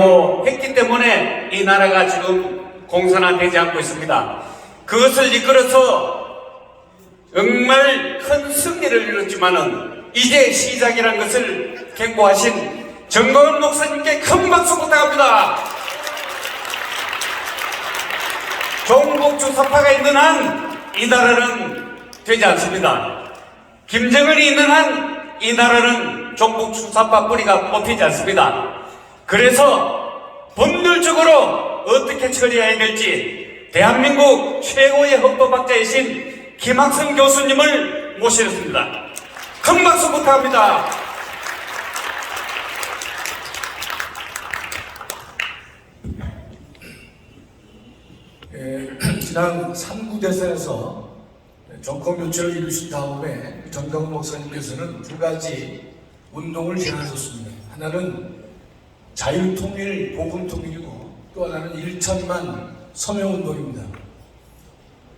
하고 했기 때문에 이 나라가 지금 공산화되지 않고 있습니다. 그것을 이끌어서 정말 큰 승리를 이뤘지만은 이제 시작이란 것을 경고하신 정거은 목사님께 큰 박수 부탁합니다. 종북 주사파가 있는 한 이 나라는 되지 않습니다. 김정은이 있는 한 이 나라는 종북 주사파 뿌리가 뽑히지 않습니다. 그래서 본질적으로 어떻게 처리해야 될지 대한민국 최고의 헌법학자이신 김학성 교수님을 모시겠습니다. 큰 박수 부탁합니다. 예, 지난 3구 대선에서 정권 교체를 이루신 다음에 정강 목사님께서는 두 가지 운동을 제안하셨습니다. 하나는 자유통일, 복음통일이고 또 하나는 1천만 서명운동입니다.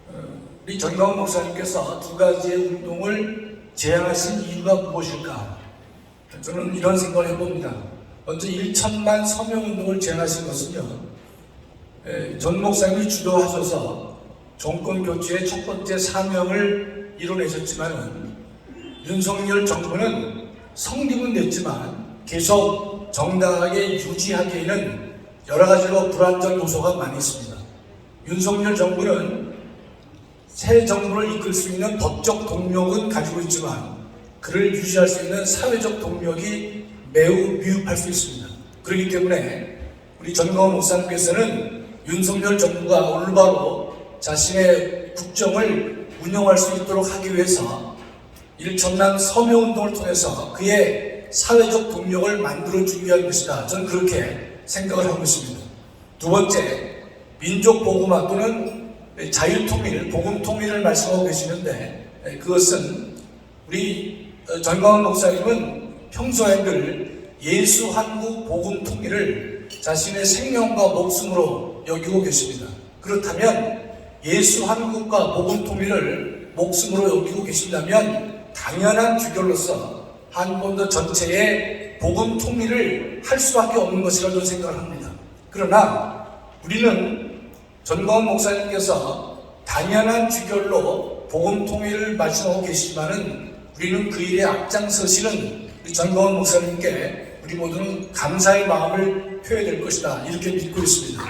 어, 우리 정강 목사님께서 두 가지의 운동을 제안하신 이유가 무엇일까? 저는 이런 생각을 해봅니다. 먼저 1천만 서명운동을 제안하신 것은요. 에, 전 목사님이 주도하셔서 정권 교체의 첫 번째 사명을 이뤄내셨지만 윤석열 정부는 성립은 됐지만 계속 정당하게 유지하기에는 여러 가지로 불안정 요소가 많이 있습니다. 윤석열 정부는 새 정부를 이끌 수 있는 법적 동력은 가지고 있지만 그를 유지할 수 있는 사회적 동력이 매우 미흡할 수 있습니다. 그렇기 때문에 우리 전광훈 목사님께서는 윤석열 정부가 올바로 자신의 국정을 운영할 수 있도록 하기 위해서 일천난 서명운동을 통해서 그의 사회적 동력을 만들어주기 위한 것이다. 저는 그렇게 생각을 하고 있습니다. 두 번째, 민족보고마 또는 자유 통일, 복음 통일을 말씀하고 계시는데 그것은 우리 전광훈 목사님은 평소에 늘 예수 한국 복음 통일을 자신의 생명과 목숨으로 여기고 계십니다. 그렇다면 예수 한국과 복음 통일을 목숨으로 여기고 계신다면 당연한 규결로서 한반도 전체의 복음 통일을 할 수밖에 없는 것이라고 저는 생각을 합니다. 그러나 우리는 전광훈 목사님께서 당연한 규결로 복음 통일을 말씀하고 계시지만은 우리는 그 일에 앞장서시는 전광훈 목사님께 우리 모두는 감사의 마음을 표해야 될 것이다 이렇게 믿고 있습니다.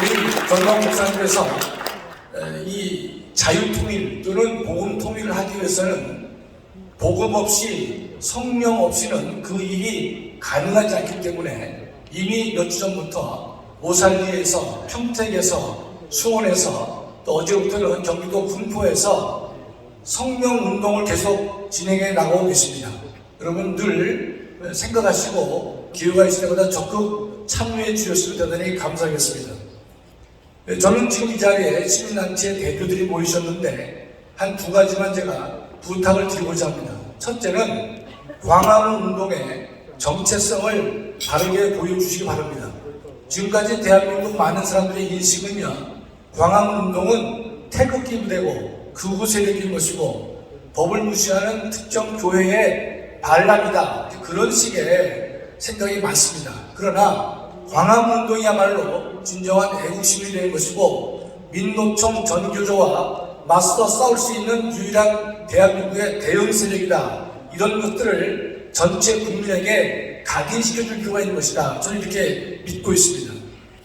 우리 전광훈 목사님께서 에, 이 자유통일 또는 일을 하기 위해서는 복음 없이 성령 없이는 그 일이 가능하지 않기 때문에 이미 몇 주 전부터 오살리에서 평택에서 수원에서 또 어제부터는 경기도 군포에서 성령 운동을 계속 진행해 나가고 계십니다. 여러분 늘 생각하시고 기회가 있을 때마다 적극 참여해 주셨으면 대단히 감사하겠습니다. 네, 저는 지금 이 자리에 시민단체 대표들이 모이셨는데 한 두 가지만 제가 부탁을 드리고자 합니다. 첫째는 광화문 운동의 정체성을 바르게 보여주시기 바랍니다. 지금까지 대한민국 많은 사람들의 인식은요, 광화문 운동은 태극기 부대고 극우 세력인 것이고 법을 무시하는 특정 교회의 반란이다. 그런 식의 생각이 많습니다. 그러나 광화문 운동이야말로 진정한 애국심이 된 것이고 민노총 전교조와 맞서 싸울 수 있는 유일한 대한민국의 대응 세력이다. 이런 것들을 전체 국민에게 각인시켜줄 필요가 있는 것이다. 저는 이렇게 믿고 있습니다.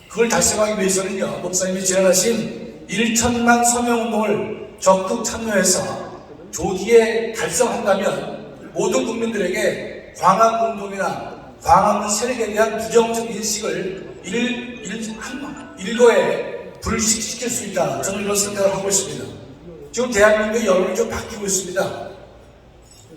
그걸 달성하기 위해서는요, 목사님이 제안하신 1천만 서명 운동을 적극 참여해서 조기에 달성한다면 모든 국민들에게 광화문운동이나 광화문 세력에 대한 부정적 인식을 일, 일, 한, 일거에 불식시킬 수 있다. 저는 이런 생각을 하고 있습니다. 지금 대한민국의 여론이 좀 바뀌고 있습니다.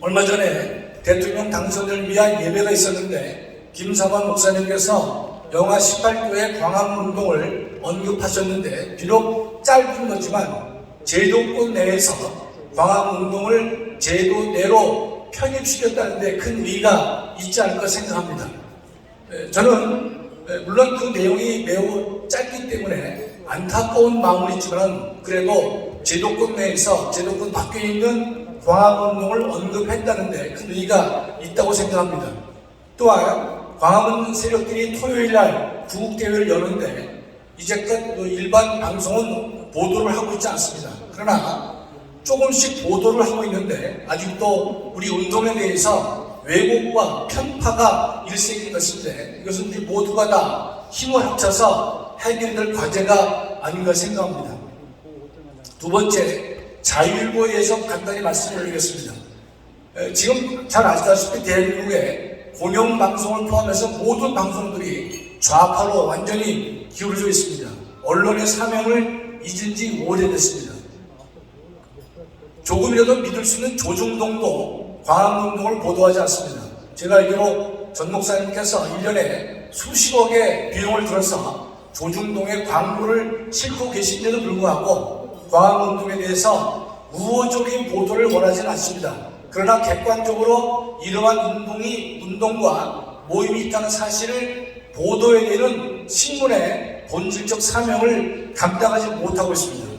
얼마 전에 대통령 당선을 위한 예배가 있었는데 김사관 목사님께서 영하 18도의 광화문 운동을 언급하셨는데 비록 짧은 거지만 제도권 내에서 광화문 운동을 제도 내로 편입시켰다는데 큰 의의가 있지 않을까 생각합니다. 에, 저는 에, 물론 그 내용이 매우 짧기 때문에 안타까운 마음은 있지만 그래도 제도권 내에서 제도권 밖에 있는 광화문 운동을 언급했다는데 큰 의의가 있다고 생각합니다. 또한 광화문 세력들이 토요일 날 구국대회를 여는데 이제껏 그 일반 방송은 보도를 하고 있지 않습니다. 그러나 조금씩 보도를 하고 있는데 아직도 우리 운동에 대해서 왜곡과 편파가 일색인 것인데 이것은 우리 모두가 다 힘을 합쳐서 해결될 과제가 아닌가 생각합니다. 두 번째, 자유일보에 대해서 간단히 말씀을 드리겠습니다. 에, 지금 잘 아시다시피 대한민국에 공영방송을 포함해서 모든 방송들이 좌파로 완전히 기울어져 있습니다. 언론의 사명을 잊은 지 오래됐습니다. 조금이라도 믿을 수 있는 조중동도 광화문운동을 보도하지 않습니다. 제가 알기로 전 목사님께서 1년에 수십억의 비용을 들어서 조중동에 광고를 싣고 계신데도 불구하고 광화문운동에 대해서 우호적인 보도를 원하지는 않습니다. 그러나 객관적으로 이러한 운동이 운동과 모임이 있다는 사실을 보도해내는 신문의 본질적 사명을 감당하지 못하고 있습니다.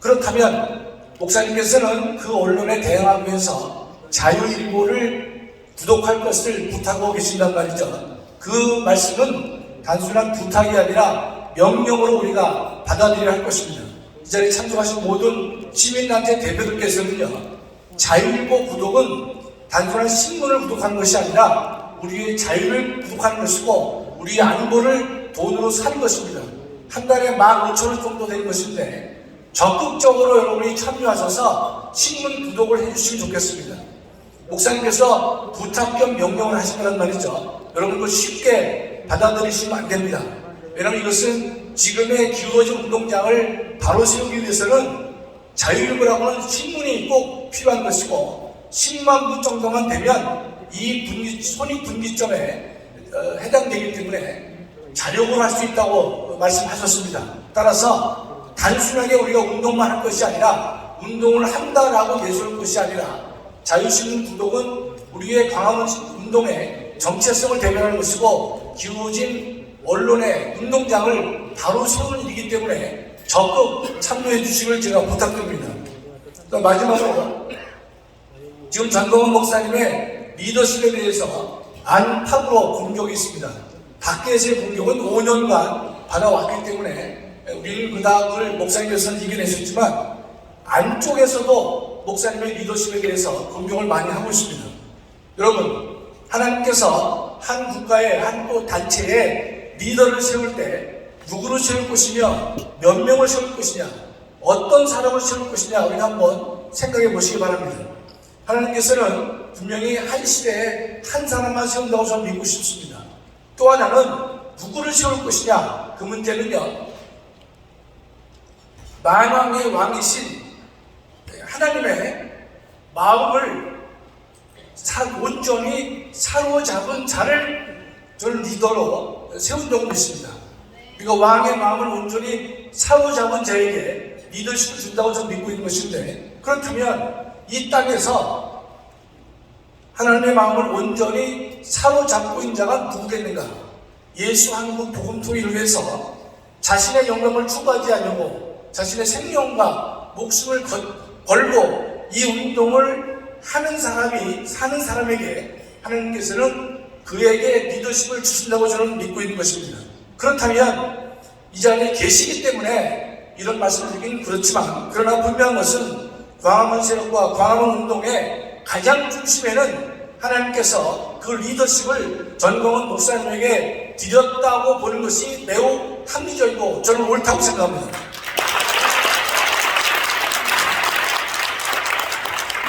그렇다면 목사님께서는 그 언론에 대응하기 위해서 자유일보를 구독할 것을 부탁하고 계신단 말이죠. 그 말씀은 단순한 부탁이 아니라 명령으로 우리가 받아들여야 할 것입니다. 이 자리에 참석하신 모든 시민단체 대표들께서는요, 자유일보 구독은 단순한 신문을 구독하는 것이 아니라 우리의 자유를 구독하는 것이고 우리의 안보를 돈으로 사는 것입니다. 한 달에 15,000원 정도 되는 것인데 적극적으로 여러분이 참여하셔서 신문 구독을 해주시면 좋겠습니다. 목사님께서 부탁 겸 명령을 하신 거란 말이죠. 여러분도 쉽게 받아들이시면 안 됩니다. 왜냐하면 이것은 지금의 기울어진 운동장을 바로 세우기 위해서는 자유일보라고 하는 신문이 꼭 필요한 것이고 10만 부 정도만 되면 이 분기, 손익 분기점에 어, 해당되기 때문에 자력으로 할 수 있다고 말씀하셨습니다. 따라서 단순하게 우리가 운동만 할 것이 아니라 운동을 한다라고 내세울 것이 아니라 자유신문 구독은 우리의 광화문 운동의 정체성을 대변하는 것이고 기울어진 언론의 운동장을 바로 세우는 일이기 때문에 적극 참여해 주시길 제가 부탁드립니다. 또 마지막으로 지금 전동원 목사님의 리더십에 대해서 안팎으로 공격이 있습니다. 밖에서의 공격은 5년간 받아왔기 때문에 우리는 그다음을 목사님께서는 이겨내셨지만 안쪽에서도 목사님의 리더십에 대해서 공격을 많이 하고 있습니다. 여러분, 하나님께서 한 국가의 한 또 단체의 리더를 세울 때 누구를 세울 것이며 몇 명을 세울 것이냐 어떤 사람을 세울 것이냐 우리가 한번 생각해 보시기 바랍니다. 하나님께서는 분명히 한 시대에 한 사람만 세운다고 저는 믿고 싶습니다. 또 하나는 누구를 세울 것이냐 그 문제는요 만왕의 왕이신 하나님의 마음을 사, 온전히 사로잡은 자를 저는 리더로 세운다고 믿습니다. 그러니까 왕의 마음을 온전히 사로잡은 자에게 리더십을 준다고 저는 믿고 있는 것인데 그렇다면 이 땅에서 하나님의 마음을 온전히 사로잡고 있는 자가 누구겠는가? 예수 한국 복음 통일을 위해서 자신의 영광을 추구하지 않으려고 자신의 생명과 목숨을 걸- 걸고 이 운동을 하는 사람이 사는 사람에게 하나님께서는 그에게 리더십을 주신다고 저는 믿고 있는 것입니다. 그렇다면 이 자리에 계시기 때문에 이런 말씀을 드리긴 그렇지만 그러나 분명한 것은 광화문 세력과 광화문 운동의 가장 중심에는 하나님께서 그 리더십을 전공원 목사님에게 드렸다고 보는 것이 매우 합리적이고 저는 옳다고 생각합니다.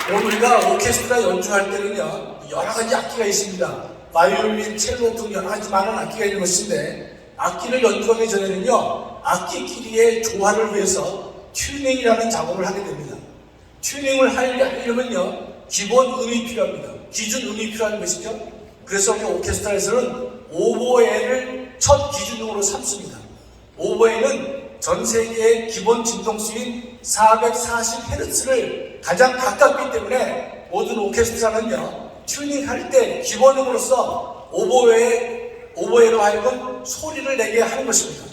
오늘 우리가 오케스트라 연주할 때는요 여러 가지 악기가 있습니다. 바이올린, 첼로 등 여러 가지 많은 악기가 있는 것인데 악기를 연주하기 전에는요 악기끼리의 조화를 위해서 튜닝이라는 작업을 하게 됩니다. 튜닝을 하려면요 기본 음이 필요합니다. 기준 음이 필요한 것이죠. 그래서 우리 오케스트라에서는 오보에를 첫 기준음으로 삼습니다. 오보에는 전 세계의 기본 진동수인 440Hz를 가장 가깝기 때문에 모든 오케스트라는요 튜닝할 때 기본음으로서 오보에 오보에로 하여금 소리를 내게 하는 것입니다.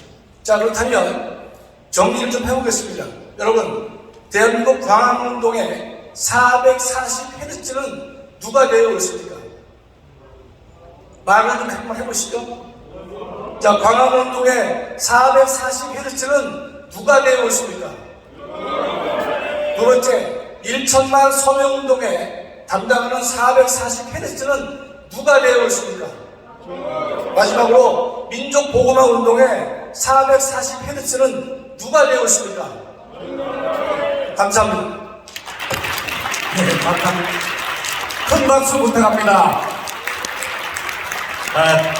자 그렇다면 정리를 좀 해보겠습니다. 여러분 대한민국 광화문운동의 440Hz는 누가 되어 있습니까? 말을 좀 한번 해보시죠. 자, 광화문 운동의 440Hz는 누가 내놓으십니까? 두 번째, 1천만 서명 운동에 담당하는 440Hz는 누가 내놓으십니까? 마지막으로 민족 보고마 운동에 440Hz는 누가 내놓으십니까? 감사합니다. 네, 박한 큰 박수 부탁합니다. 아,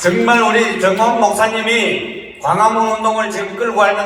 정말 우리 정원 목사님이 광화문 운동을 지금 끌고 가는